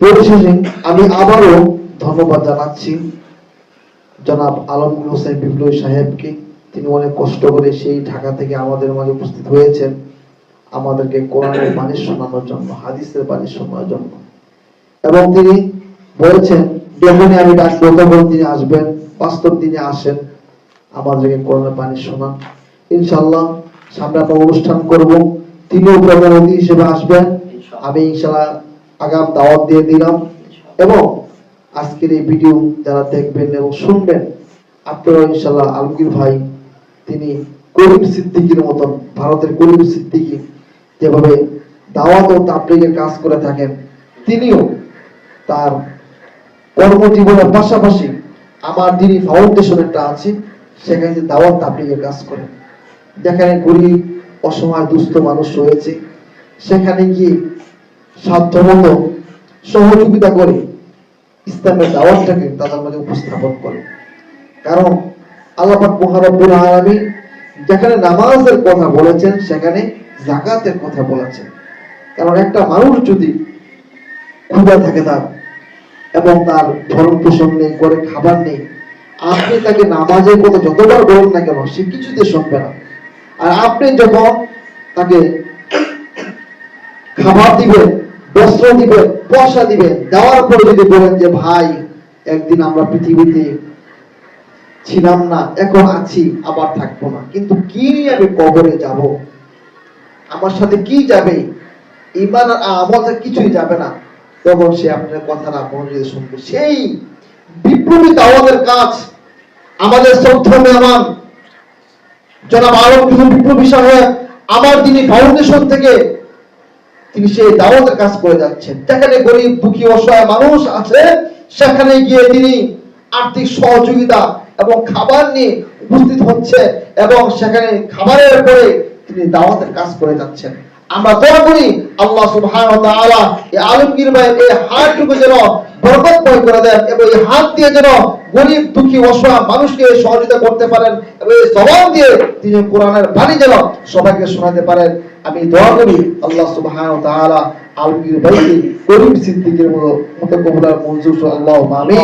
পরিশেষে আমি আবারও ধন্যবাদ জানাচ্ছি জনাব আলমগীর হোসেন বিপ্লবী সাহেবকে। তিনি অনেক কষ্ট করে সেই ঢাকা থেকে আমাদের মাঝে উপস্থিত হয়েছেন। আমাদেরকে কোরআনের বাণী শোনানোর জন্য হাদিসের বাণী শোনানোর জন্য। এবং তিনি বলেছেন যখনই আমি ডাকবো তখন তিনি আসবেন বাস্তব দিনে আসেন। আমাদেরকে কোরআনের বাণী শোনান। ইনশাল্লাহ সামনে আমরা অনুষ্ঠান করব। তিনিও প্রধান অতিথি হিসেবে আসবেন। আমি ইনশাল্লাহ আগাম দাওয়াত দিয়ে দিলাম। এবং আজকের এই ভিডিও যারা দেখবেন এবং শুনবেন আপনারা ইনশাল্লাহ আলমগীর ভাই, তিনি করিম সিদ্দিকির মতন, ভারতের করিম সিদ্দিকি, যেভাবে দাওয়াত ও তাবলিগের কাজ করে থাকেন, তিনিও তার কর্মজীবনের পাশাপাশি আমার যিনি ফাউন্ডেশন একটা আছে, সেখানে যে দাওয়াত তাবলিগের কাজ করে। যেখানে গরিব অসহায় দুস্থ মানুষ রয়েছে, সেখানে গিয়ে সাধ্যমতো সহযোগিতা করে ইসলামের দাওয়াতটাকে তাদের মাঝে উপস্থাপন করে। কারণ আল্লাপাক মহারব্বুল আলামিন যেখানে নামাজের কথা বলেছেন, সেখানে জাকাতের কথা বলেছেন। কারণ একটা মানুষ যদি ক্ষুধা থাকে তার এবং তার ভরণ পোষণ নেই করে খাবার নেই, আপনি তাকে নামাজের কথা যতবার বলেন না কেন, সে কিছুতে শুনবে না। আর আপনি যখন তাকে খাবার দিবেন বস্ত্র দিবেন পয়সা দিবেন দেওয়ার পরে যদি বলেন যে, ভাই, একদিন আমরা পৃথিবীতে ছিলাম না, এখন আছি, আবার থাকব না। কিন্তু কি নিয়ে আমি কবরে যাব? আমার সাথে কি যাবে? ইমান আর আমল তো কিছুই যাবে না, তখন সে আপনার কথাটা মনোযোগ শুনবে। সেই বিপ্লবী দাওয়াতের কাজ আমাদের শ্রদ্ধা মেহমান, জনাব আলম বিপ্লবী সাহেব, আমার তিনি ফাউন্ডেশন থেকে তিনি সেই দাওয়াতের কাজ করে যাচ্ছেন। যেখানে গরিব, দুঃখী, অসহায় মানুষ আছে, সেখানে গিয়ে তিনি আর্থিক সহযোগিতা এবং খাবার নিয়ে উপস্থিত হচ্ছে এবং সেখানে খাবারের পরে তিনি দাওয়াতের কাজ করে যাচ্ছেন। আমরা দোয়া করি, আল্লাহ সুবহানাহু এই আলমগীর এই হাতটুকু যেন বরকতময় করে দেন এবং এই হাত দিয়ে যেন গরিব, দুঃখী, অসহায় মানুষকে সহযোগিতা করতে পারেন এবং এই জবান দিয়ে তিনি কোরআনের বাণী যেন সবাইকে শোনাতে পারেন আমি দোয়া করি, আল্লাহ সুবহানাহু তাআলা আলমগীর ভাইকে গরিব সিদ্দিকের মতো মতো কবুলার মঞ্জুর আল্লাহ আমিন।